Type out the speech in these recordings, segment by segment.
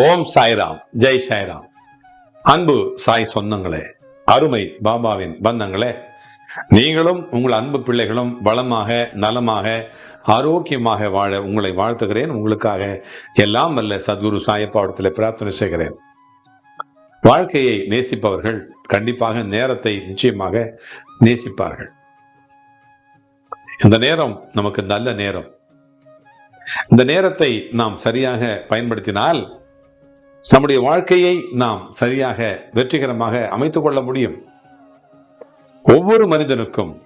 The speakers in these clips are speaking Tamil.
ஓம் சாய்ராம். ஜெய் சாய்ராம். அன்பு சாய் சொந்தங்களே அருமை பாபாவின் பந்தங்களே நீங்களும் உங்கள் அன்பு பிள்ளைகளும் வளமாக நலமாக ஆரோக்கியமாக வாழ உங்களை வாழ்த்துகிறேன். உங்களுக்காக எல்லாம் வல்ல சத்குரு சாயப்பாவடத்தில் பிரார்த்தனை செய்கிறேன். வாழ்க்கையை நேசிப்பவர்கள் கண்டிப்பாக நேரத்தை நிச்சயமாக நேசிப்பார்கள். இந்த நேரம் நமக்கு நல்ல நேரம். இந்த நேரத்தை நாம் சரியாக பயன்படுத்தினால் நம்முடைய வாழ்க்கையை நாம் சரியாக வெற்றிகரமாக அமைத்துக் கொள்ள முடியும். ஒவ்வொரு மனிதனுக்கும்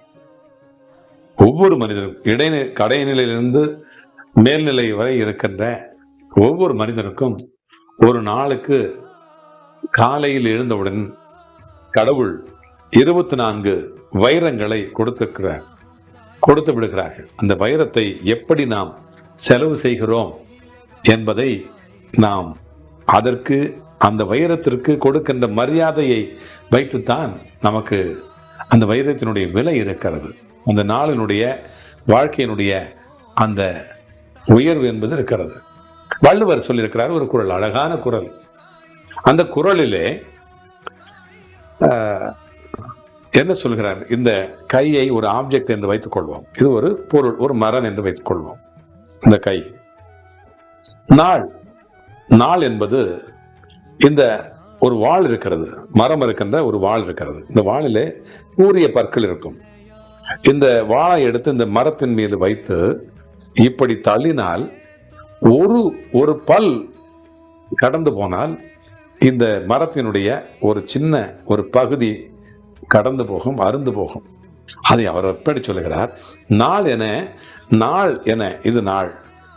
ஒவ்வொரு மனிதனும் இடைநிலை கடைநிலையிலிருந்து மேல்நிலை வரை இருக்கின்ற ஒவ்வொரு மனிதனுக்கும் ஒரு நாளுக்கு காலையில் எழுந்தவுடன் கடவுள் இருபத்தி நான்கு வைரங்களை கொடுத்திருக்கிறார் கொடுத்து விடுகிறார்கள். அந்த வைரத்தை எப்படி நாம் செலவு செய்கிறோம் என்பதை நாம் அதற்கு அந்த வைரத்திற்கு கொடுக்கின்ற மரியாதையை வைத்துத்தான் நமக்கு அந்த வைரத்தினுடைய விலை இருக்கிறது. அந்த நாளினுடைய வாழ்க்கையினுடைய அந்த உயர்வு என்பது இருக்கிறது. வள்ளுவர் சொல்லியிருக்கிறார் ஒரு குரல் அழகான குரல். அந்த குரலிலே ஆஹ், என்ன சொல்கிறார்? இந்த கையை ஒரு ஆப்ஜெக்ட் என்று வைத்துக் கொள்வோம். இது ஒரு பொருள் ஒரு மரம் என்று வைத்துக் கொள்வோம். இந்த கை. நாள். நாள் என்பது இந்த ஒரு வாள் இருக்கிறது மரம் இருக்கின்ற ஒரு வாள் இருக்கிறது. இந்த வாழிலே கூறிய பற்கள் இருக்கும். இந்த வாளை எடுத்து இந்த மரத்தின் மீது வைத்து இப்படி தள்ளினால் ஒரு ஒரு பல் கடந்து போனால் இந்த மரத்தினுடைய ஒரு சின்ன ஒரு பகுதி கடந்து போகும் அருந்து போகும். அதை அவர் எப்படி சொல்லுகிறார்? நாள் என நாள் என இது நாள்.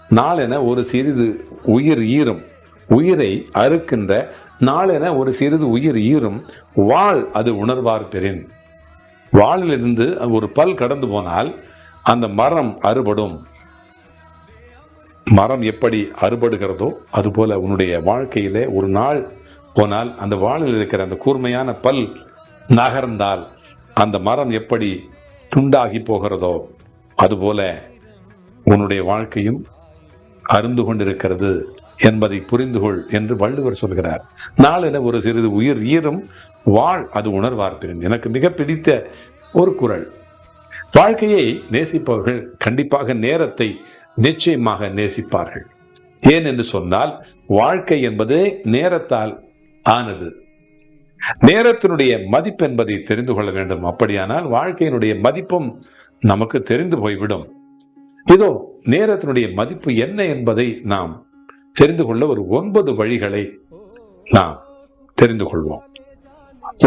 நாள் என ஒரு சிறிது உயிர் ஈரும். உயிரை அறுக்கின்ற நாளென ஒரு சிறிது உயிர் ஈரும். வாழ் அது உணர்வார் பெறின். வாளிலிருந்து ஒரு பல் கடந்து போனால் அந்த மரம் அறுபடும். மரம் எப்படி அறுபடுகிறதோ அதுபோல உன்னுடைய வாழ்க்கையிலே ஒரு நாள் போனால் அந்த வாளில் இருக்கிற அந்த கூர்மையான பல் நகர்ந்தால் அந்த மரம் எப்படி துண்டாகி போகிறதோ அதுபோல உன்னுடைய வாழ்க்கையும் அருந்து கொண்டிருக்கிறது. என்பதை புரிந்து கொள் என்று வள்ளுவர் சொல்கிறார். நாளென ஒரு சிறிது உயிர் ஈரும் வாழ் அது உணர்வார்ப்பின் எனக்கு மிக பிடித்த ஒரு குறள் வாழ்க்கையை நேசிப்பவர்கள் கண்டிப்பாக நேரத்தை நிச்சயமாக நேசிப்பார்கள். ஏன் என்று சொன்னால் வாழ்க்கை என்பது நேரத்தால் ஆனது. நேரத்தினுடைய மதிப்பு என்பதை தெரிந்து கொள்ள வேண்டும். அப்படியானால் வாழ்க்கையினுடைய மதிப்பும் நமக்கு தெரிந்து போய்விடும். இதோ நேரத்தினுடைய மதிப்பு என்ன என்பதை நாம் தெரிந்து கொள்ள ஒரு ஒன்பது வழிகளை நாம் தெரிந்து கொள்வோம்.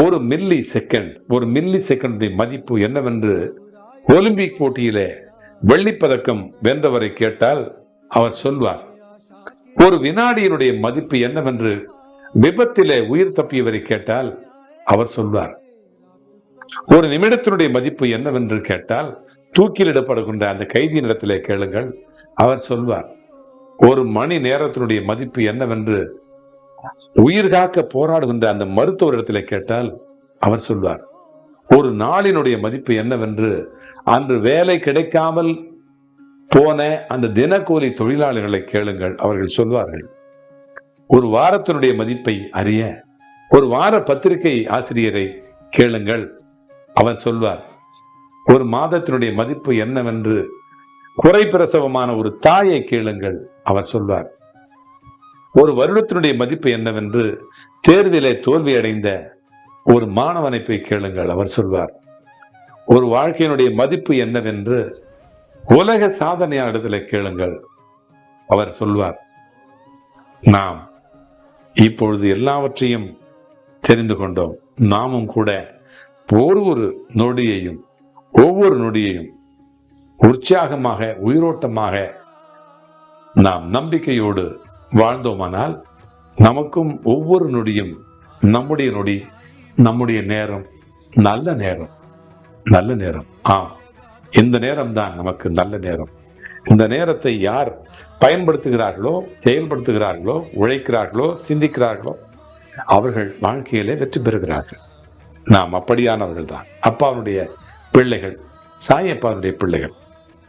ஒரு மில்லி செகண்ட் ஒரு மில்லி செகண்டுடைய மதிப்பு என்னவென்று ஒலிம்பிக் போட்டியிலே வெள்ளிப்பதக்கம் வென்றவரை கேட்டால் அவர் சொல்வார் ஒரு வினாடியினுடைய மதிப்பு என்னவென்று விபத்திலே உயிர் தப்பியவரை கேட்டால் அவர் சொல்வார் ஒரு நிமிடத்தினுடைய மதிப்பு என்னவென்று கேட்டால் தூக்கிலிடப்படுகின்ற அந்த கைதியினிடத்திலே கேளுங்கள் அவர் சொல்வார். ஒரு மணி நேரத்தினுடைய மதிப்பு என்னவென்று உயிர் காக்க போராடுகின்ற அந்த மருத்துவரிடத்திலே கேட்டால் அவர் சொல்வார் ஒரு நாளினுடைய மதிப்பு என்னவென்று அன்று வேலை கிடைக்காமல் போன அந்த தினக்கூலி தொழிலாளர்களை கேளுங்கள் அவர்கள் சொல்வார்கள் ஒரு வாரத்தினுடைய மதிப்பை அறிய ஒரு வார பத்திரிகை ஆசிரியரை கேளுங்கள் அவர் சொல்வார் ஒரு மாதத்தினுடைய மதிப்பு என்னவென்று குறை பிரசவமான ஒரு தாயை கேளுங்கள் அவர் சொல்வார். ஒரு வருடத்தினுடைய மதிப்பு என்னவென்று தேர்விலே தோல்வியடைந்த ஒரு மாணவனை போய் கேளுங்கள் அவர் சொல்வார். ஒரு வாழ்க்கையினுடைய மதிப்பு என்னவென்று உலக சாதனையாளர்களை கேளுங்கள் அவர் சொல்வார். நாம் இப்பொழுது எல்லாவற்றையும் தெரிந்து கொண்டோம். நாமும் கூட ஒரு ஒரு நொடியையும் ஒவ்வொரு நொடியையும் உற்சாகமாக உயிரோட்டமாக நாம் நம்பிக்கையோடு வாழ்ந்தோமானால் நமக்கும் ஒவ்வொரு நொடியும் நம்முடைய நொடி நம்முடைய நேரம் நல்ல நேரம் நல்ல நேரம். ஆம் இந்த நேரம் தான் நமக்கு நல்ல நேரம். இந்த நேரத்தை யார் பயன்படுத்துகிறார்களோ செயல்படுத்துகிறார்களோ உழைக்கிறார்களோ சிந்திக்கிறார்களோ அவர்கள் வாழ்க்கையிலே வெற்றி பெறுகிறார்கள். நாம் அப்படியானவர்கள் தான் அப்பாவுடைய பிள்ளைகள் சாயப்பாவுடைய பிள்ளைகள்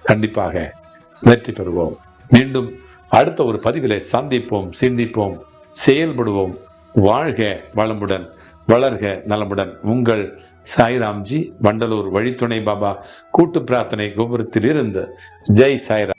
கண்டிப்பாக வெற்றி பெறுவோம். மீண்டும் அடுத்த ஒரு பதிவிலே சந்திப்போம் சிந்திப்போம் செயல்படுவோம். வாழ்க வளமுடன் வளர்க நலமுடன். உங்கள் சாய்ராம்ஜி வண்டலூர் வழித்துணை பாபா. கூட்டு பிரார்த்தனை கோபுரத்தில் இருந்து ஜெய் சாய்ராம்.